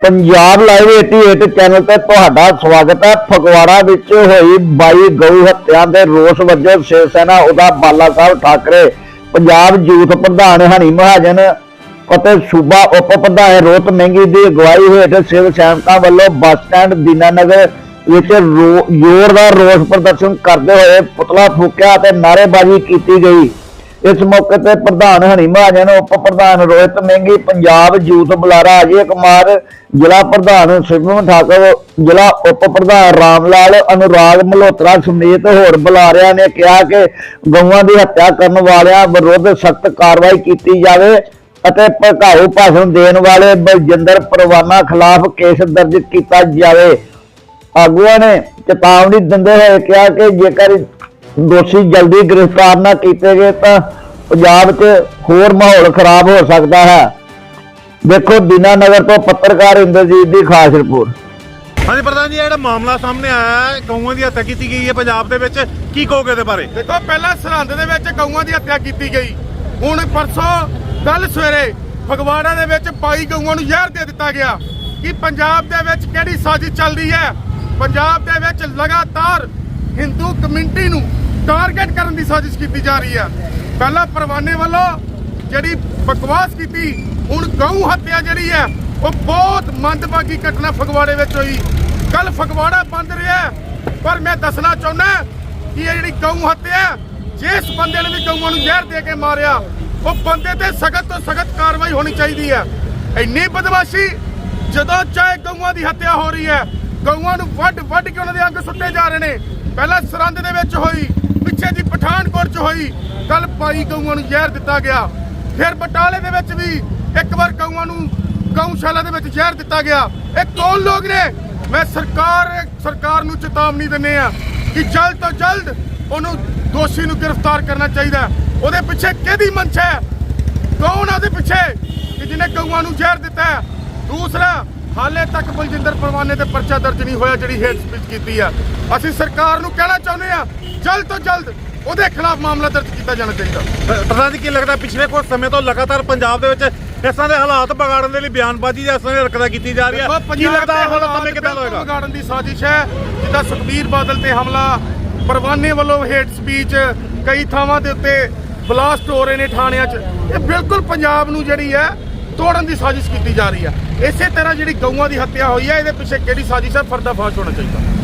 Punjab live 88 channel ਤੇ ਤੁਹਾਡਾ ਸਵਾਗਤ ਹੈ। ਫਗਵਾੜਾ ਵਿੱਚ ਹੋਈ 22 ਗਊ ਹੱਤਿਆ ਦੇ ਰੋਸ ਵਜੋਂ ਸ਼ਿਵ ਸੈਨਾ ਉਹਦਾ ਬਾਲਾ ਸਾਹਿਬ ਠਾਕਰੇ, ਪੰਜਾਬ ਯੂਥ ਪ੍ਰਧਾਨ ਹਨੀ ਮਹਾਜਨ ਅਤੇ ਸੂਬਾ ਉਪ ਪ੍ਰਧਾਨ ਰੋਤ ਮਹਿੰਗੀ ਦੀ ਅਗਵਾਈ ਹੇਠ ਸ਼ਿਵ ਸੈਨਿਕਾਂ ਵੱਲੋਂ ਬੱਸ ਸਟੈਂਡ ਦੀਨਾਨਗਰ ਵਿੱਚ ਰੋ- ਜ਼ੋਰਦਾਰ ਰੋਸ ਪ੍ਰਦਰਸ਼ਨ ਕਰਦੇ ਹੋਏ ਪੁਤਲਾ ਫੂਕਿਆ ਅਤੇ ਨਾਅਰੇਬਾਜ਼ੀ ਕੀਤੀ ਗਈ। ਇਸ ਮੌਕੇ ਤੇ ਪ੍ਰਧਾਨ ਹਣੀ ਮਹਾਜਨ, ਉਪ ਪ੍ਰਧਾਨ ਰੋਹਿਤ ਮਹਿੰਗੀ, ਪੰਜਾਬ ਯੂਥ ਬੁਲਾਰਾ ਅਜੇ ਕੁਮਾਰ, ਜ਼ਿਲ੍ਹਾ ਪ੍ਰਧਾਨ ਸਿਮਰਨ ਠਾਕੁਰ, ਜ਼ਿਲ੍ਹਾ ਉਪ ਪ੍ਰਧਾਨ ਰਾਮ ਲਾਲ ਅਨੁਰਾਗ ਮਲਹੋਤਰਾ ਸਮੇਤ ਹੋਰ ਬੁਲਾਰਿਆਂ ਨੇ ਕਿਹਾ ਕਿ ਗਊਆਂ ਦੀ ਹੱਤਿਆ ਕਰਨ ਵਾਲਿਆਂ ਵਿਰੁੱਧ ਸਖਤ ਕਾਰਵਾਈ ਕੀਤੀ ਜਾਵੇ ਅਤੇ ਭੜਕਾਊ ਭਾਸ਼ਣ ਦੇਣ ਵਾਲੇ ਬਲਜਿੰਦਰ ਪਰਵਾਨਾ ਖਿਲਾਫ ਕੇਸ ਦਰਜ ਕੀਤਾ ਜਾਵੇ। ਆਗੂਆਂ ਨੇ ਚੇਤਾਵਨੀ ਦਿੰਦੇ ਹੋਏ ਕਿਹਾ ਕਿ ਜੇਕਰ ਦੋਸ਼ੀ ਜਲਦੀ ਗ੍ਰਿਫਤਾਰ ਨਾ ਕੀਤੇ ਗਏ ਤਾਂ ਪੰਜਾਬ 'ਚ ਹੋਰ ਮਾਹੌਲ ਖਰਾਬ ਹੋ ਸਕਦਾ ਹੈ। ਦੇਖੋ ਦੀਨਾਨਗਰ ਤੋਂ ਪੱਤਰਕਾਰ ਇੰਦਰਜੀਤ ਦੀ ਖਾਸ ਰਿਪੋਰਟ। ਹਾਂਜੀ ਪ੍ਰਧਾਨ ਜੀ ਜਿਹੜਾ ਮਾਮਲਾ ਸਾਹਮਣੇ ਆਇਆ ਹੈ ਗਊਆਂ ਦੀ ਹੱਤਿਆ ਕੀਤੀ ਗਈ ਹੈ ਪੰਜਾਬ ਦੇ ਵਿੱਚ ਕੀ ਕਹੋਗੇ ਇਹਦੇ ਬਾਰੇ? ਦੇਖੋ ਪਹਿਲਾਂ ਸਰਹੰਦ ਦੇ ਵਿੱਚ ਗਊਆਂ ਦੀ ਹੱਤਿਆ ਕੀਤੀ ਗਈ। ਹੁਣ ਪਰਸੋਂ ਕੱਲ ਸਵੇਰੇ ਫਗਵਾੜਾ ਦੇ ਵਿੱਚ 22 ਗਊਆਂ ਨੂੰ ਜ਼ਹਿਰ ਦੇ ਦਿੱਤਾ ਗਿਆ। ਕਿ ਪੰਜਾਬ ਦੇ ਵਿੱਚ ਕਿਹੜੀ ਸਾਜ਼ਿਸ਼ ਚੱਲਦੀ ਹੈ? ਪੰਜਾਬ ਦੇ ਵਿੱਚ ਲਗਾਤਾਰ ਹਿੰਦੂ ਕਮਿਊਨਿਟੀ ਨੂੰ ਟਾਰਗੇਟ ਕਰਨ ਦੀ ਸਾਜ਼ਿਸ਼ ਕੀਤੀ ਜਾ ਰਹੀ ਹੈ ਪਹਿਲਾਂ ਪਰਵਾਨੇ ਵੱਲੋਂ ਜਿਹੜੀ ਬਕਵਾਸ ਕੀਤੀ, ਹੁਣ ਗਊ ਹੱਤਿਆ ਜਿਹੜੀ ਹੈ ਉਹ ਬਹੁਤ ਮੰਦਭਾਗੀ ਘਟਨਾ ਫਗਵਾੜੇ ਵਿੱਚ ਹੋਈ। ਕੱਲ ਫਗਵਾੜਾ ਬੰਦ ਰਿਹਾ ਪਰ ਮੈਂ ਦੱਸਣਾ ਚਾਹੁੰਦਾ ਕਿ ਇਹ ਜਿਹੜੀ ਗਊ ਹੱਤਿਆ, ਜਿਸ ਬੰਦੇ ਨੇ ਵੀ ਗਊਆਂ ਨੂੰ ਜ਼ਹਿਰ ਦੇ ਕੇ ਮਾਰਿਆ, ਉਹ ਬੰਦੇ ਤੇ ਸਖਤ ਤੋਂ ਸਖਤ ਕਾਰਵਾਈ ਹੋਣੀ ਚਾਹੀਦੀ ਹੈ ਇੰਨੀ ਬਦਮਾਸ਼ੀ, ਜਦੋਂ ਚਾਹੇ ਗਊਆਂ ਦੀ ਹੱਤਿਆ ਹੋ ਰਹੀ ਹੈ, ਗਊਆਂ ਨੂੰ ਵੱਢ ਵੱਢ ਕੇ ਉਹਨਾਂ ਦੇ ਅੰਗ ਸੁੱਟੇ ਜਾ ਰਹੇ ਨੇ। ਪਹਿਲਾਂ ਸਰੰਦ ਦੇ ਵਿੱਚ ਹੋਈ ਪਿੱਛੇ ਜੀ ਪਠਾਨਕੋਟ 'ਚ ਹੋਈ ਕੱਲ ਪਾਈ ਗਊਆਂ ਨੂੰ ਜ਼ਹਿਰ ਦਿੱਤਾ ਗਿਆ। ਫਿਰ ਬਟਾਲੇ ਦੇ ਵਿੱਚ ਵੀ ਇੱਕ ਵਾਰ ਗਊਆਂ ਨੂੰ ਗਊਸ਼ਾਲਾ ਦੇ ਵਿੱਚ ਜ਼ਹਿਰ ਦਿੱਤਾ ਗਿਆ। ਇਹ ਕੌਣ ਲੋਕ ਨੇ? ਮੈਂ ਸਰਕਾਰ ਸਰਕਾਰ ਨੂੰ ਚੇਤਾਵਨੀ ਦਿੰਨੇ ਆ ਕਿ ਜਲਦ ਤੋਂ ਜਲਦ ਉਹਨੂੰ ਦੋਸ਼ੀ ਨੂੰ ਗ੍ਰਿਫਤਾਰ ਕਰਨਾ ਚਾਹੀਦਾ ਉਹਦੇ ਪਿੱਛੇ ਕਿਹਦੀ ਮਨਸ਼ਾ ਹੈ? ਕੌਣ ਉਹਦੇ ਪਿੱਛੇ ਕਿ ਜਿਹਨੇ ਗਊਆਂ ਨੂੰ ਜ਼ਹਿਰ ਦਿੱਤਾ ਦੂਸਰਾ ਹਾਲੇ ਤੱਕ ਬਲਜਿੰਦਰ ਪਰਵਾਨੇ ਤੇ ਪਰਚਾ ਦਰਜ ਨਹੀਂ ਹੋਇਆ ਜਿਹੜੀ ਹੇਟ ਸਪੀਚ ਕੀਤੀ ਆ। ਅਸੀਂ ਸਰਕਾਰ ਨੂੰ ਕਹਿਣਾ ਚਾਹੁੰਦੇ ਆ ਜਲਦ ਤੋਂ ਜਲਦ ਉਹਦੇ ਖਿਲਾਫ ਮਾਮਲਾ ਦਰਜ ਕੀਤਾ ਜਾਣਾ ਚਾਹੀਦਾ। ਪ੍ਰਧਾਨ ਜੀ ਕੀ ਲੱਗਦਾ ਪਿਛਲੇ ਕੁਝ ਸਮੇਂ ਤੋਂ ਲਗਾਤਾਰ ਪੰਜਾਬ ਦੇ ਵਿੱਚ ਇਸ ਤਰ੍ਹਾਂ ਦੇ ਹਾਲਾਤ ਵਿਗਾੜਨ ਦੇ ਲਈ ਬਿਆਨਬਾਜ਼ੀ ਦੀ ਹਰਕਤਾਂ ਕੀਤੀ ਜਾ ਰਹੀ ਹੈ ਕੀ ਲੱਗਦਾ ਹਾਲਾਤ ਸਮੇਂ ਕਿੱਦਾਂ ਹੋਏਗਾ? ਵਿਗਾੜਨ ਦੀ ਸਾਜ਼ਿਸ਼ ਹੈ ਜਿੱਦਾਂ ਸੁਖਬੀਰ ਬਾਦਲ ਤੇ ਹਮਲਾ ਪਰਵਾਨੇ ਵੱਲੋਂ ਹੇਟ ਸਪੀਚ ਕਈ ਥਾਵਾਂ ਦੇ ਉੱਤੇ ਬਲਾਸਟ ਹੋ ਰਹੇ ਨੇ ਥਾਣਿਆਂ 'ਚ। ਇਹ ਬਿਲਕੁਲ ਪੰਜਾਬ ਨੂੰ ਜਿਹੜੀ ਹੈ ਤੋੜਨ ਦੀ ਸਾਜ਼ਿਸ਼ ਕੀਤੀ ਜਾ ਰਹੀ ਹੈ ਇਸੇ ਤਰ੍ਹਾਂ ਜਿਹੜੀ ਗਊਆਂ ਦੀ ਹੱਤਿਆ ਹੋਈ ਹੈ ਇਹਦੇ ਪਿੱਛੇ ਕਿਹੜੀ ਸਾਜ਼ਿਸ਼ ਹੈ ਪਰਦਾਫਾਸ਼ ਹੋਣਾ ਚਾਹੀਦਾ।